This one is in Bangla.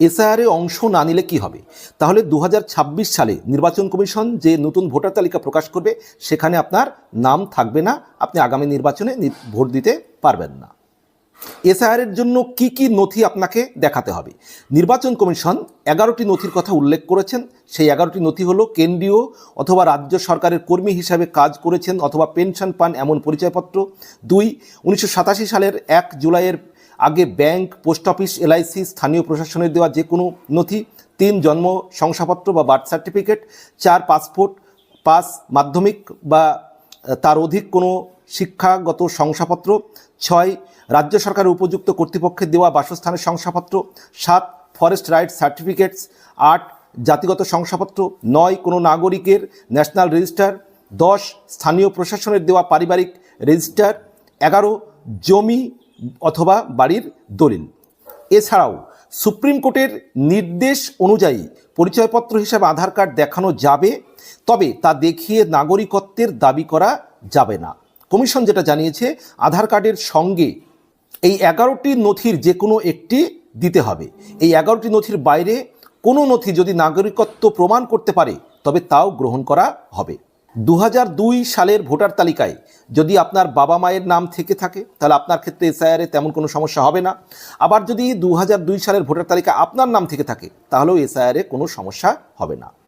এসআইআরে অংশ না নিলে কি হবে? তাহলে দু হাজার ছাব্বিশ সালে নির্বাচন কমিশন যে নতুন ভোটার তালিকা প্রকাশ করবে, সেখানে আপনার নাম থাকবে না, আপনি আগামী নির্বাচনে ভোট দিতে পারবেন না। এসআইআরের জন্য কি কি নথি আপনাকে দেখাতে হবে? নির্বাচন কমিশন এগারোটি নথির কথা উল্লেখ করেছেন। সেই এগারোটি নথি হলো কেন্দ্রীয় অথবা রাজ্য সরকারের কর্মী হিসাবে কাজ করেছেন অথবা পেনশন পান এমন পরিচয়পত্র। দুই, উনিশশো সালের এক জুলাইয়ের আগে ব্যাংক, পোস্ট অফিস, এলআইসি, স্থানীয় প্রশাসনের দেওয়া যে কোনো নথি, তিন জন্ম শংসাপত্র বা বার্থ সার্টিফিকেট, চার পাসপোর্ট, পাস মাধ্যমিক বা তার অধিক কোনো শিক্ষাগত শংসাপত্র, ছয়, রাজ্য সরকারের উপযুক্ত কর্তৃপক্ষের দেওয়া বাসস্থানের শংসাপত্র, সাত ফরেস্ট রাইট সার্টিফিকেটস আট, জাতিগত শংসাপত্র, নয়, কোনো নাগরিকের ন্যাশনাল রেজিস্টার দশ, স্থানীয় প্রশাসনের দেওয়া পারিবারিক রেজিস্টার এগারো, জমি অথবা বাড়ির দলিল। এছাড়াও সুপ্রিম কোর্টের নির্দেশ অনুযায়ী পরিচয়পত্র হিসাবে আধার কার্ড দেখানো যাবে, তবে তা দেখিয়ে নাগরিকত্বের দাবি করা যাবে না। কমিশন যেটা জানিয়েছে, আধার কার্ডের সঙ্গে এই এগারোটি নথির যে কোনো একটি দিতে হবে। এই এগারোটি নথির বাইরে কোনো নথি যদি নাগরিকত্ব প্রমাণ করতে পারে, তবে তাও গ্রহণ করা হবে। দু হাজার দুই সালের ভোটার তালিকায় যদি আপনার বাবা মায়ের নাম থেকে থাকে, তাহলে আপনার ক্ষেত্রে এসআইআরে তেমন কোনো সমস্যা হবে না। আবার যদি দু হাজার দুই সালের ভোটার তালিকা আপনার নাম থেকে থাকে, তাহলেও এসআইআরে কোনো সমস্যা হবে না।